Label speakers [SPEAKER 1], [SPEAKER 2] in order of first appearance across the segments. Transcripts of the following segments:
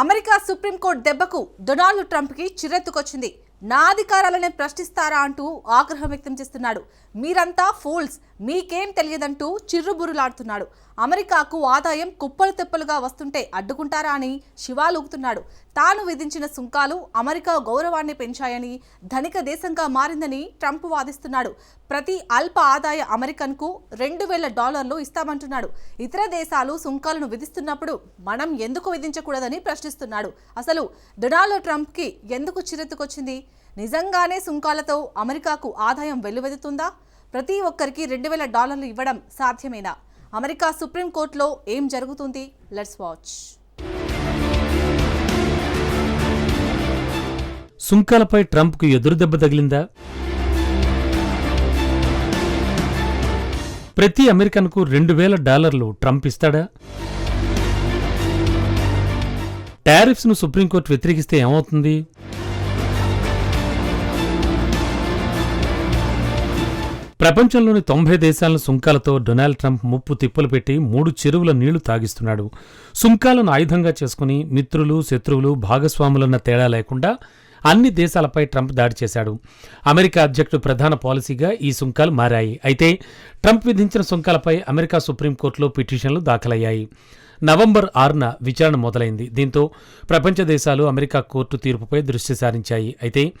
[SPEAKER 1] America supreme court దెబ్బకు Donald ట్రంప్కి చిరెత్తుకొచ్చింది. నా అధికారాలనే ప్రశ్నిస్తారా అంటూ ఆగ్రహం వ్యక్తం చేస్తున్నాడు. మీరంతా ఫూల్స్. మీకేం తెలియదంటూ చిర్రుబురులాడుతున్నాడు అమెరికాకు ఆదాయం కుప్పలు తెప్పలుగా వస్తుంటే అడ్డుకుంటారా అని శివాలూగుతున్నాడు. తాను విధించిన సుంకాలు అమెరికా గౌరవాన్ని పెంచాయని ధనిక దేశంగా మారిందని ట్రంప్ వాదిస్తున్నాడు. ప్రతి అల్ప ఆదాయ అమెరికన్కు రెండు వేల డాలర్లు ఇస్తామంటున్నాడు. ఇతర దేశాలు సుంకాలను విధిస్తున్నప్పుడు మనం ఎందుకు విధించకూడదని ప్రశ్నిస్తున్నాడు. అసలు డొనాల్డ్ ట్రంప్కి ఎందుకు చిరెత్తుకొచ్చింది? నిజంగానే సుంకాలతో అమెరికాకు ఆదాయం వెల్లువెదుతుందా ప్రతి ఒక్కరికి రెండు వేల డాలర్లు ఇవ్వడం సాధ్యమేనా? అమెరికా సుప్రీంకోర్టులో ఏం జరుగుతుంది? లెట్స్ వాచ్
[SPEAKER 2] సుంకాలపై ట్రంప్కు ఎదురుదెబ్బ తగిలిందా? ప్రతి అమెరికన్కు రెండు వేల డాలర్లు ట్రంప్ ఇస్తాడా? టారిఫ్స్ను సుప్రీంకోర్టు వ్యతిరేకిస్తే ఏమవుతుంది? ప్రపంచంలోని తొంభై దేశాల సుంకాలతో డొనాల్డ్ ట్రంప్ ముప్పు తిప్పలు పెట్టి మూడు చెరువుల నీళ్ళు తాగిస్తున్నాడు. సుంకాలను ఆయుధంగా చేసుకుని మిత్రులు శత్రువులు భాగస్వాములన్న తేడా లేకుండా అన్ని దేశాలపై ట్రంప్ దాడి చేశాడు. అమెరికా అధ్యక్షుడు ప్రధాన పాలసీగా ఈ సుంకాలు మారాయి. అయితే ట్రంప్ విధించిన సుంకాలపై అమెరికా సుప్రీంకోర్టులో పిటిషన్లు దాఖలయ్యాయి. నవంబర్ ఆరున విచారణ మొదలైంది. దీంతో ప్రపంచ దేశాలు అమెరికా కోర్టు తీర్పుపై దృష్టి సారించాయి. అయితే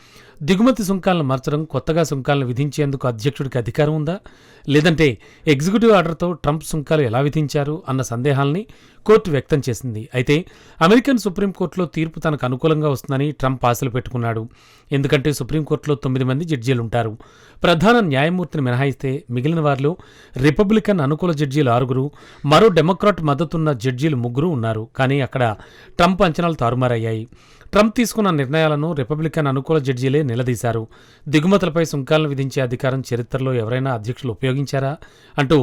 [SPEAKER 2] దిగుమతి సుంకాలను మార్చడం కొత్తగా సుంకాలను విధించేందుకు అధ్యక్షుడికి అధికారం ఉందా? లేదంటే ఎగ్జిక్యూటివ్ ఆర్డర్తో ట్రంప్ సుంకాలు ఎలా విధించారు అన్న సందేహాల్ని కోర్టు వ్యక్తం చేసింది. అయితే అమెరికన్ సుప్రీంకోర్టులో తీర్పు తనకు అనుకూలంగా వస్తుందని ట్రంప్ ఆశలు పెట్టుకున్నాడు. ఎందుకంటే సుప్రీంకోర్టులో తొమ్మిది మంది జడ్జీలుంటారు. ప్రధాన న్యాయమూర్తిని మినహాయిస్తే మిగిలిన వారిలో రిపబ్లికన్ అనుకూల జడ్జీలు ఆరుగురు మరో డెమోక్రాట్ మద్దతున్న జడ్జీలు ముగ్గురు ఉన్నారు. కానీ అక్కడ ట్రంప్ అంచనాలు తారుమారయ్యాయి. ట్రంప్ తీసుకున్న నిర్ణయాలను రిపబ్లికన్ అనుకూల జడ్జీలే నిలదీశారు. దిగుమతులపై సుంకాలను విధించే అధికారం చరిత్రలో ఎవరైనా అధ్యక్షులు ఉపయోగించారా అంటూ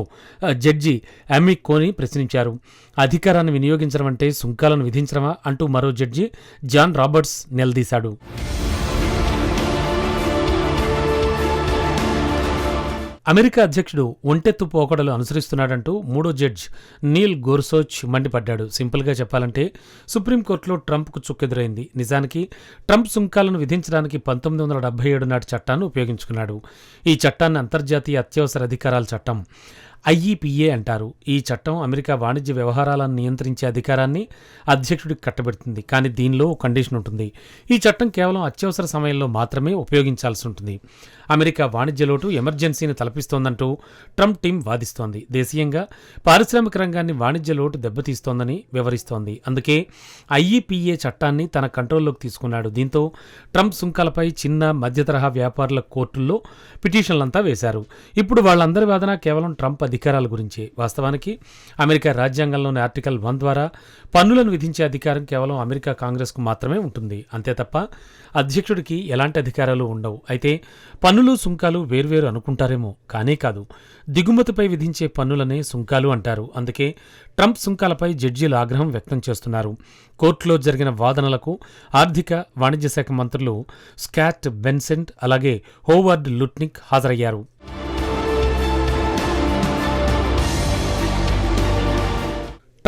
[SPEAKER 2] జడ్జి అమీ కోని ప్రశ్నించారు. అధికారాన్ని వినియోగించడం అంటే సుంకాలను విధించడమా అంటూ మరో జడ్జి జాన్ రాబర్ట్స్ నిలదీశాడు. అమెరికా అధ్యక్షుడు ఒంటెత్తు పోకడలు అనుసరిస్తున్నాడంటూ మూడో జడ్జ్ నీల్ గోర్సోచ్ మండిపడ్డాడు. సింపుల్గా చెప్పాలంటే సుప్రీంకోర్టులో ట్రంప్కు చుక్కెదురైంది. నిజానికి ట్రంప్ సుంకాలను విధించడానికి పంతొమ్మిది వందల డెబ్బై ఏడు నాటి చట్టాన్ని ఉపయోగించుకున్నాడు. ఈ చట్టాన్ని అంతర్జాతీయ అత్యవసర అధికారాల చట్టం ఐఈపిఏ అంటారు. ఈ చట్టం అమెరికా వాణిజ్య వ్యవహారాలను నియంత్రించే అధికారాన్ని అధ్యక్షుడికి కట్టబెడుతుంది. కానీ దీనిలో ఓ కండిషన్ ఉంటుంది. ఈ చట్టం కేవలం అత్యవసర సమయంలో మాత్రమే ఉపయోగించాల్సి ఉంటుంది. అమెరికా వాణిజ్య లోటు ఎమర్జెన్సీని తలపిస్తోందంటూ ట్రంప్ టీం వాదిస్తోంది. దేశీయంగా పారిశ్రామిక రంగాన్ని వాణిజ్య లోటు దెబ్బతీస్తోందని వివరిస్తోంది. అందుకే ఐఈపిఏ చట్టాన్ని తన కంట్రోల్లోకి తీసుకున్నాడు. దీంతో ట్రంప్ సుంకాలపై చిన్న మధ్యతరహా వ్యాపారుల కోర్టుల్లో పిటిషన్లంతా వేశారు. ఇప్పుడు వాళ్ళందరి వాదన కేవలం ట్రంప్ అధికారాల గురించి. వాస్తవానికి అమెరికా రాజ్యాంగంలోని ఆర్టికల్ వన్ ద్వారా పన్నులను విధించే అధికారం కేవలం అమెరికా కాంగ్రెస్కు మాత్రమే ఉంటుంది. అంతే తప్ప అధ్యక్షుడికి ఎలాంటి అధికారాలు ఉండవు. అయితే పన్నులు సుంకాలు వేర్వేరు అనుకుంటారేమో. కానే కాదు దిగుమతిపై విధించే పన్నులనే సుంకాలు అంటారు. అందుకే ట్రంప్ సుంకాలపై జడ్జీలు ఆగ్రహం వ్యక్తం చేస్తున్నారు. కోర్టులో జరిగిన వాదనలకు ఆర్థిక వాణిజ్య శాఖ మంత్రులు స్కాట్ బెన్సెంట్ అలాగే హోవార్డ్ లుట్నిక్ హాజరయ్యారు.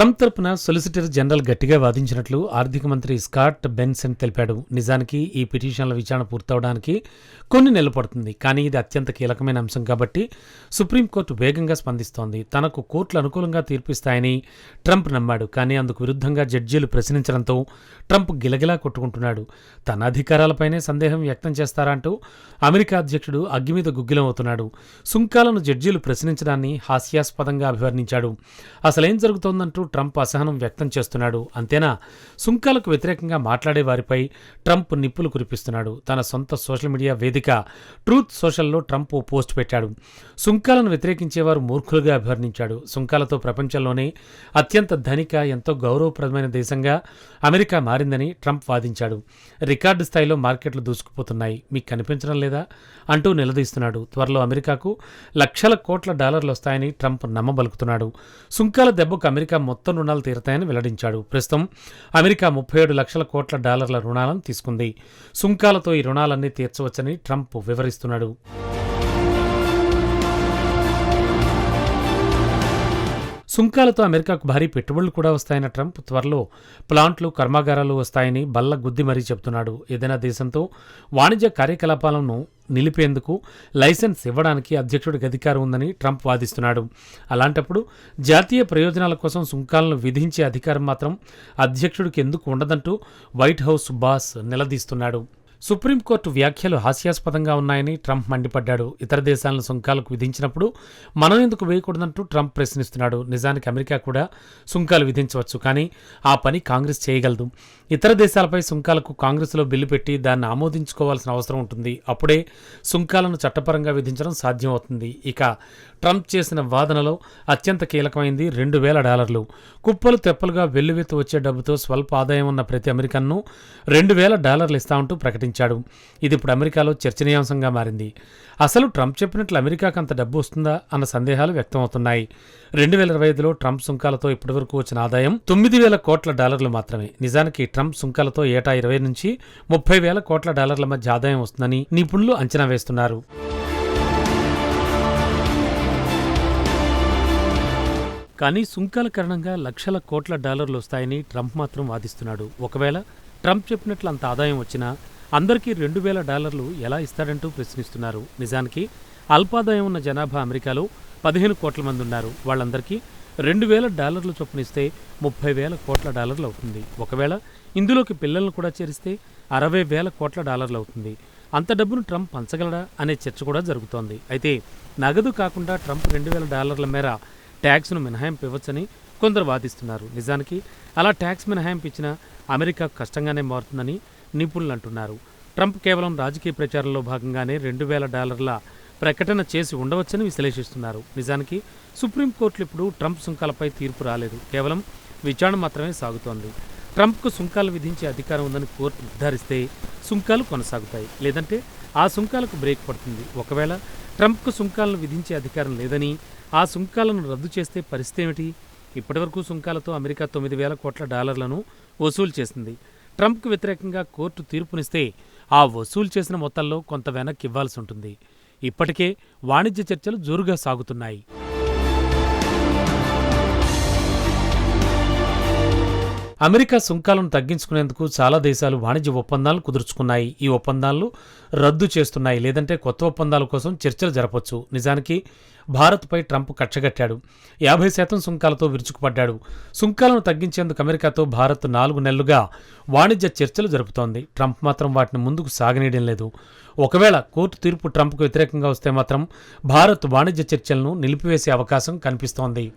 [SPEAKER 2] ట్రంప్ తరపున సొలిసిటర్ జనరల్ గట్టిగా వాదించినట్లు ఆర్థిక మంత్రి స్కాట్ బెన్సన్ తెలిపాడు. నిజానికి ఈ పిటిషన్ల విచారణ పూర్తవడానికి కొన్ని నెలలు పడుతుంది. కానీ ఇది అత్యంత కీలకమైన అంశం కాబట్టి సుప్రీంకోర్టు వేగంగా స్పందిస్తోంది. తనకు కోర్టులు అనుకూలంగా తీర్పిస్తాయని ట్రంప్ నమ్మాడు. కానీ అందుకు విరుద్ధంగా జడ్జీలు ప్రశ్నించడంతో ట్రంప్ గిలగిలా కొట్టుకుంటున్నాడు. తన అధికారాలపైనే సందేహం వ్యక్తం చేస్తారంటూ అమెరికా అధ్యక్షుడు అగ్గి మీద గుగ్గిలమవుతున్నాడు. సుంకాలను జడ్జీలు ప్రశ్నించడాన్ని హాస్యాస్పదంగా అభివర్ణించాడు. అసలేం జరుగుతోందంటూ ట్రంప్ అసహనం వ్యక్తం చేస్తున్నాడు. అంతేనా? సుంకాలకు వ్యతిరేకంగా మాట్లాడే వారిపై ట్రంప్ నిప్పులు కురిపిస్తున్నాడు. తన సొంత సోషల్ మీడియా వేదిక ట్రూత్ సోషల్లో ట్రంప్ పోస్ట్ పెట్టాడు. సుంకాలను వ్యతిరేకించేవారు మూర్ఖులుగా అభివర్ణించాడు. సుంకాలతో ప్రపంచంలోనే అత్యంత ధనిక ఎంతో గౌరవప్రదమైన దేశంగా అమెరికా మారిందని ట్రంప్ వాదించాడు. రికార్డు స్థాయిలో మార్కెట్లు దూసుకుపోతున్నాయి. మీకు కనిపించడం లేదా? అంటూ నిలదీస్తున్నాడు. త్వరలో అమెరికాకు లక్షల కోట్ల డాలర్లు వస్తాయని ట్రంప్ నమ్మబలుకుతున్నాడు. సుంకాల దెబ్బకు అమెరికా మొత్తం మొత్తం రుణాలు తీరతాయని వెల్లడించాడు. ప్రస్తుతం అమెరికా ముప్పై ఏడు లక్షల కోట్ల డాలర్ల రుణాలను తీసుకుంది. సుంకాలతో ఈ రుణాలన్నీ తీర్చవచ్చని ట్రంప్ వివరిస్తున్నాడు. సుంకాలతో అమెరికాకు భారీ పెట్టుబడులు కూడా వస్తాయన్న ట్రంప్ త్వరలో ప్లాంట్లు కర్మాగారాలు వస్తాయని బల్ల గుద్ది మరీ చెప్తున్నాడు. ఏదైనా దేశంతో వాణిజ్య కార్యకలాపాలను నిలిపేందుకు లైసెన్స్ ఇవ్వడానికి అధ్యక్షుడికి అధికారం ఉందని ట్రంప్ వాదిస్తున్నాడు. అలాంటప్పుడు జాతీయ ప్రయోజనాల కోసం సుంకాలను విధించే అధికారం మాత్రం అధ్యక్షుడికి ఎందుకు ఉండదంటూ వైట్ హౌస్ బాస్ నిలదీస్తున్నాడు. సుప్రీంకోర్టు వ్యాఖ్యలు హాస్యాస్పదంగా ఉన్నాయని ట్రంప్ మండిపడ్డాడు. ఇతర దేశాలను సుంకాలకు విధించినప్పుడు మనం ఎందుకు వేయకూడదంటూ ట్రంప్ ప్రశ్నిస్తున్నాడు. నిజానికి అమెరికా కూడా సుంకాలు విధించవచ్చు కానీ ఆ పని కాంగ్రెస్ చేయగలదు. ఇతర దేశాలపై సుంకాలకు కాంగ్రెస్లో బిల్లు పెట్టి దాన్ని ఆమోదించుకోవాల్సిన అవసరం ఉంటుంది. అప్పుడే సుంకాలను చట్టపరంగా విధించడం సాధ్యమవుతుంది. ఇక ట్రంప్ చేసిన వాదనలో అత్యంత కీలకమైంది రెండు వేల డాలర్లు. కుప్పలు తెప్పలుగా వెల్లువెత్తు వచ్చే డబ్బుతో స్వల్ప ఆదాయం ఉన్న ప్రతి అమెరికన్ను రెండు వేల డాలర్లు ఇస్తామంటూ ప్రకటించాడు. ఇది ఇప్పుడు అమెరికాలో చర్చనీయాంశంగా మారింది. అసలు ట్రంప్ చెప్పినట్లు అమెరికాకు అంత డబ్బు వస్తుందా అన్న సందేహాలు వ్యక్తమవుతున్నాయి. రెండు వేల ఇరవై ఐదులో ట్రంప్ సుంకాలతో ఇప్పటివరకు వచ్చిన ఆదాయం తొమ్మిది వేల కోట్ల డాలర్లు మాత్రమే. నిజానికి ట్రంప్ సుంకాలతో ఏటా ఇరవై నుంచి ముప్పై వేల కోట్ల డాలర్ల మధ్య ఆదాయం వస్తుందని నిపుణులు అంచనా వేస్తున్నారు. కానీ సుంకాల కారణంగా లక్షల కోట్ల డాలర్లు వస్తాయని ట్రంప్ మాత్రం వాదిస్తున్నాడు. ఒకవేళ ట్రంప్ చెప్పినట్లు అంత ఆదాయం వచ్చినా అందరికీ రెండు వేల డాలర్లు ఎలా ఇస్తాడంటూ ప్రశ్నిస్తున్నారు. నిజానికి అల్పాదాయం ఉన్న జనాభా అమెరికాలో పదిహేను కోట్ల మంది ఉన్నారు. వాళ్ళందరికీ రెండు వేల డాలర్లు చొప్పున ఇస్తే ముప్పై వేల కోట్ల డాలర్లు అవుతుంది. ఒకవేళ ఇందులోకి పిల్లలను కూడా చేరిస్తే అరవై వేల కోట్ల డాలర్లు అవుతుంది. అంత డబ్బును ట్రంప్ పంచగలడా అనే చర్చ కూడా జరుగుతోంది. అయితే నగదు కాకుండా ట్రంప్ రెండు వేల డాలర్ల మేర ట్యాక్స్ను మినహాయింపు ఇవ్వచ్చని కొందరు వాదిస్తున్నారు. నిజానికి అలా ట్యాక్స్ మినహాయింపు ఇచ్చినా అమెరికా కష్టంగానే మారుతుందని నిపుణులు అంటున్నారు. ట్రంప్ కేవలం రాజకీయ ప్రచారంలో భాగంగానే రెండు వేల డాలర్ల ప్రకటన చేసి ఉండవచ్చని విశ్లేషిస్తున్నారు. నిజానికి సుప్రీంకోర్టులు ఇప్పుడు ట్రంప్ సుంకాలపై తీర్పు రాలేదు. కేవలం విచారణ మాత్రమే సాగుతోంది. ట్రంప్కు సుంకాలు విధించే అధికారం ఉందని కోర్టు నిర్ధారిస్తే సుంకాలు కొనసాగుతాయి. లేదంటే ఆ సుంకాలకు బ్రేక్ పడుతుంది. ఒకవేళ ట్రంప్కు సుంకాలను విధించే అధికారం లేదని ఆ సుంకాలను రద్దు చేస్తే పరిస్థితి ఏమిటి? ఇప్పటివరకు సుంకాలతో అమెరికా తొమ్మిది వేల కోట్ల డాలర్లను వసూలు చేసింది. ట్రంప్కు వ్యతిరేకంగా కోర్టు తీర్పునిస్తే ఆ వసూలు చేసిన మొత్తంలో కొంత వెనక్కి ఇవ్వాల్సి ఉంటుంది. ఇప్పటికే వాణిజ్య చర్చలు జోరుగా సాగుతున్నాయి. అమెరికా సుంకాలను తగ్గించుకునేందుకు చాలా దేశాలు వాణిజ్య ఒప్పందాలను కుదుర్చుకున్నాయి. ఈ ఒప్పందాలను రద్దు చేస్తున్నాయి. లేదంటే కొత్త ఒప్పందాల కోసం చర్చలు జరపొచ్చు. నిజానికి భారత్పై ట్రంప్ కక్షగట్టాడు. యాభై శాతం సుంకాలతో విరుచుకుపడ్డాడు. సుంకాలను తగ్గించేందుకు అమెరికాతో భారత్ నాలుగు నెలలుగా వాణిజ్య చర్చలు జరుపుతోంది. ట్రంప్ మాత్రం వాటిని ముందుకు సాగనీయడం లేదు. ఒకవేళ కోర్టు తీర్పు ట్రంప్కు వ్యతిరేకంగా వస్తే మాత్రం భారత్ వాణిజ్య చర్చలను నిలిపివేసే అవకాశం కనిపిస్తోంది.